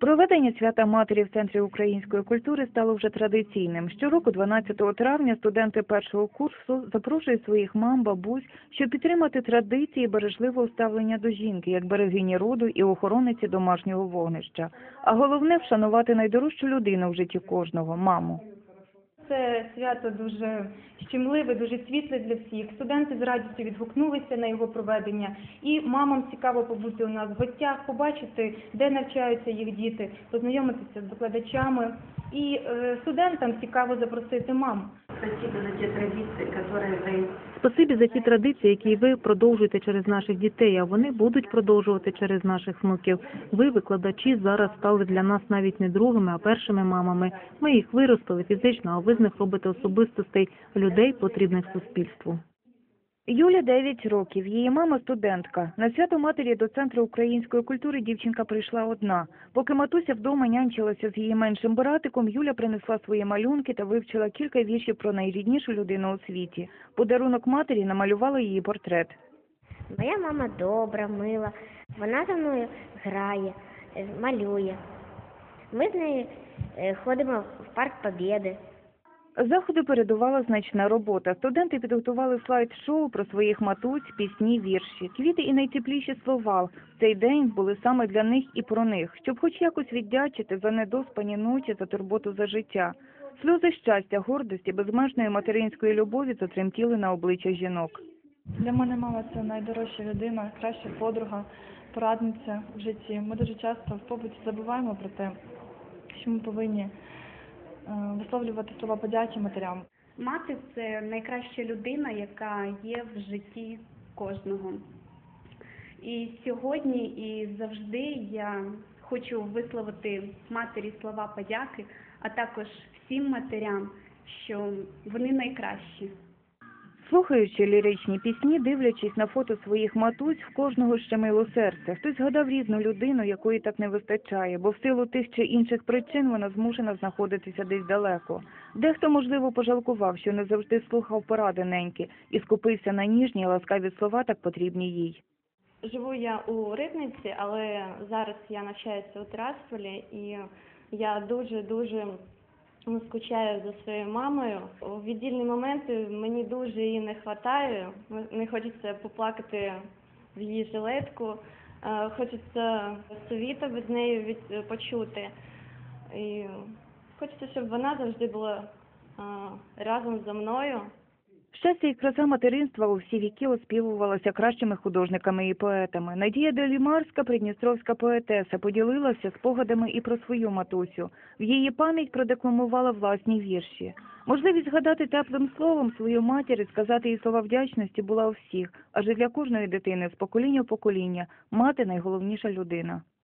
Проведення свята матері в центрі української культури стало вже традиційним. Щороку, 12 травня, студенти першого курсу запрошують своїх мам, бабусь, щоб підтримати традиції бережливого ставлення до жінки, як берегині роду і охорониці домашнього вогнища. А головне вшанувати найдорожчу людину в житті кожного маму. Це свято дуже щемливе, дуже світле для всіх. Студенти з радістю відгукнулися на його проведення, і мамам цікаво побути у нас в гостях, побачити, де навчаються їх діти, познайомитися з викладачами. І е, студентам цікаво запросити мам. Спасибо за те традиции, которые вы Спасибі за ті традиції, які ви продовжуєте через наших дітей, а вони будуть продовжувати через наших внуків. Ви, викладачі, зараз стали для нас навіть не другими, а першими мамами. Ми їх виростили фізично, а ви з них робите особистостей людей, потрібних суспільству. Юля 9 років. Її мама студентка. На свято матері до центру української культури дівчинка прийшла одна. Поки матуся вдома нянчилася з її меншим братиком, Юля принесла свої малюнки та вивчила кілька віршів про найріднішу людину у світі. Подарунок матері намалювала її портрет. Моя мама добра, мила. Вона за мною грає, е, малює. Ми з нею е, ходимо в парк Побєди. Заходу передувала значна робота. Студенти підготували слайд-шоу про своїх матусь, пісні, вірші. Квіти і найтепліші слова в цей день були саме для них і про них, щоб хоч якось віддячити за недоспані ночі, за турботу за життя. Сльози щастя, гордості, безмежної материнської любові затремтіли на обличчя жінок. Для мене мама це найдорожча людина, краща подруга, порадниця в житті. Ми дуже часто в побуті забуваємо про те, що ми повинні висловлювати слова подяки матерям. Мати це найкраща людина, яка є в житті кожного. І сьогодні і завжди я хочу висловити матері слова подяки, а також всім матерям, що вони найкращі. Слухаючи ліричні пісні, дивлячись на фото своїх матусь, в кожного щемило серце. Хтось згадав рідну людину, якої так не вистачає, бо в силу тих чи інших причин вона змушена знаходитися десь далеко. Дехто, можливо, пожалкував, що не завжди слухав поради неньки і скупився на ніжні, ласкаві слова, так потрібні їй. Живу я у Рибниці, але зараз я навчаюся у Тирасполі, і я дуже дуже скучаю за своєю мамою. У віддільні моменти мені дуже її не вистачає. Не хочеться поплакати в її жилетку, е, хочеться совіта від неї від почути. І хочеться, щоб вона завжди була е, разом зі мною. Щастя і краса материнства у всі віки оспівувалася кращими художниками і поетами. Надія Делімарська, придністровська поетеса, поділилася спогадами і про свою матусю. В її пам'ять продекламувала власні вірші. Можливість згадати теплим словом свою матір і сказати їй слова вдячності була у всіх, адже для кожної дитини з покоління в покоління мати найголовніша людина.